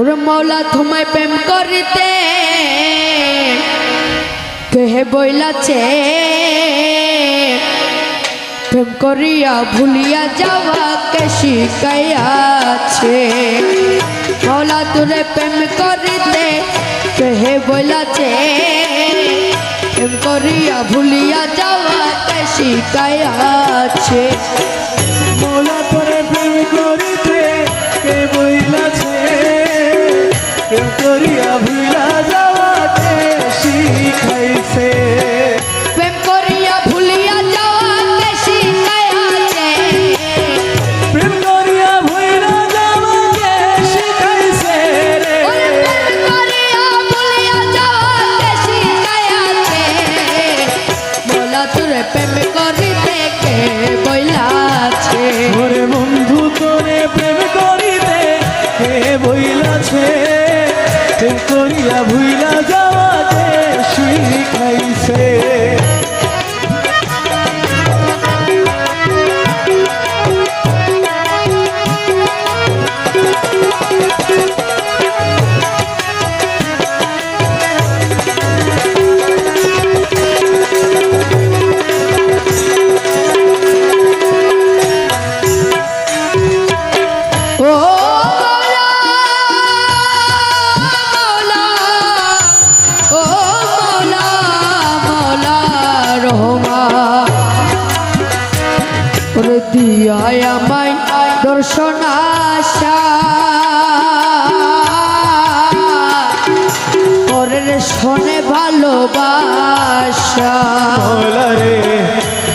ওরে মৌলা তোমায় প্রেম করিতে কেহে বইলাছে? প্রেম করিয়া ভুলিয়া যাওয়া কে শিখাইয়াছে? মৌলা তোরে প্রেম করিতে কেহে বইলাছে? প্রেম করিয়া ভুলিয়া যাওয়া কে শিখাইয়াছে? gente আশা পরের শোনে ভালোবাসা।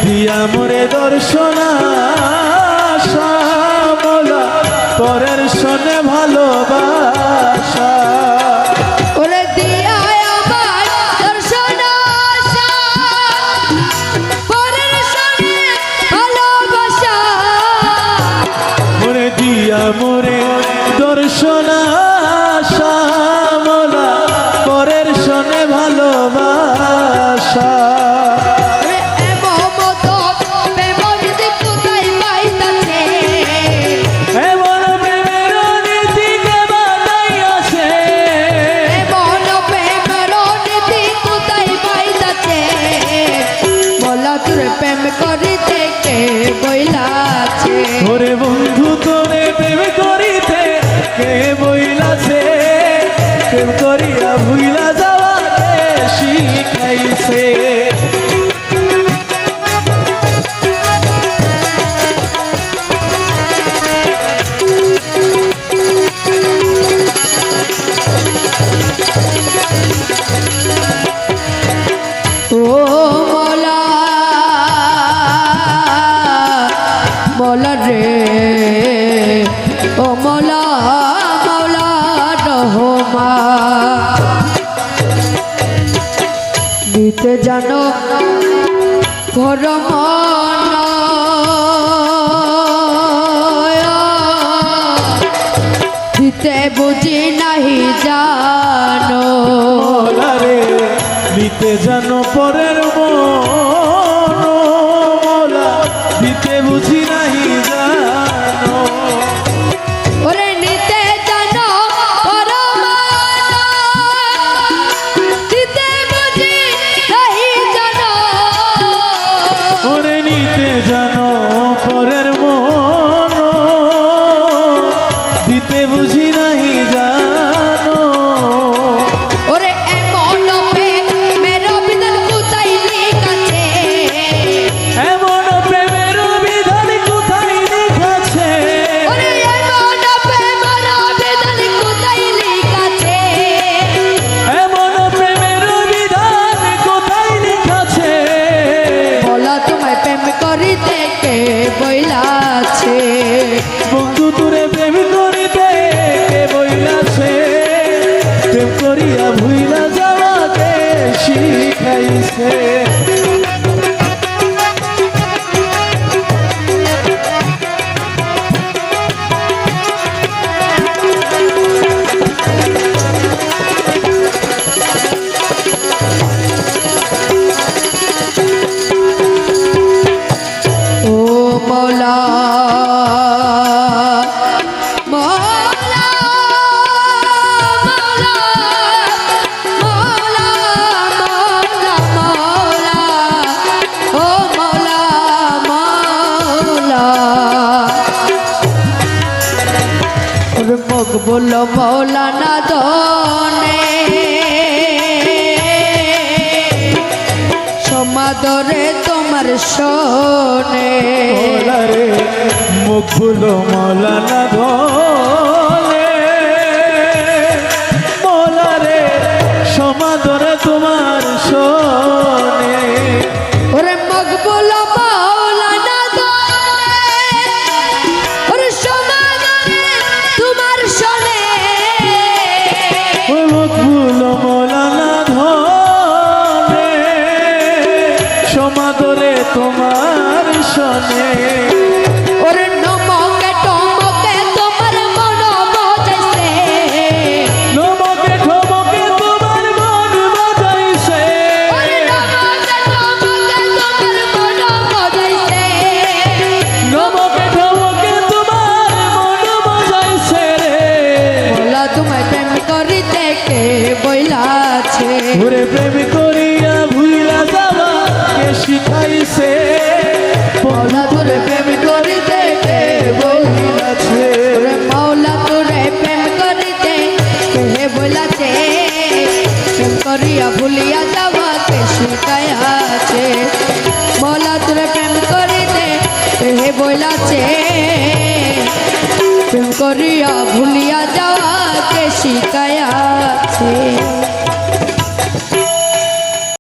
দিয়া মোরে দর্শনা। প্রেম করিতে কে বইলাছে ওরে বন্ধু, তোরে প্রেম করিতে কে বইলাছে প্রেম করিয়া ভুইলা যাওয়া শিখাইছে। সে জান? ভরমন দিতে বুঝি নাহি জানো। রে নিতে জানো? মৌলা। বলল মৌলানা দনে সমাদরে তো তোমার শোনে। মুখ ফুলো মৌলানা ধনে। भूलिया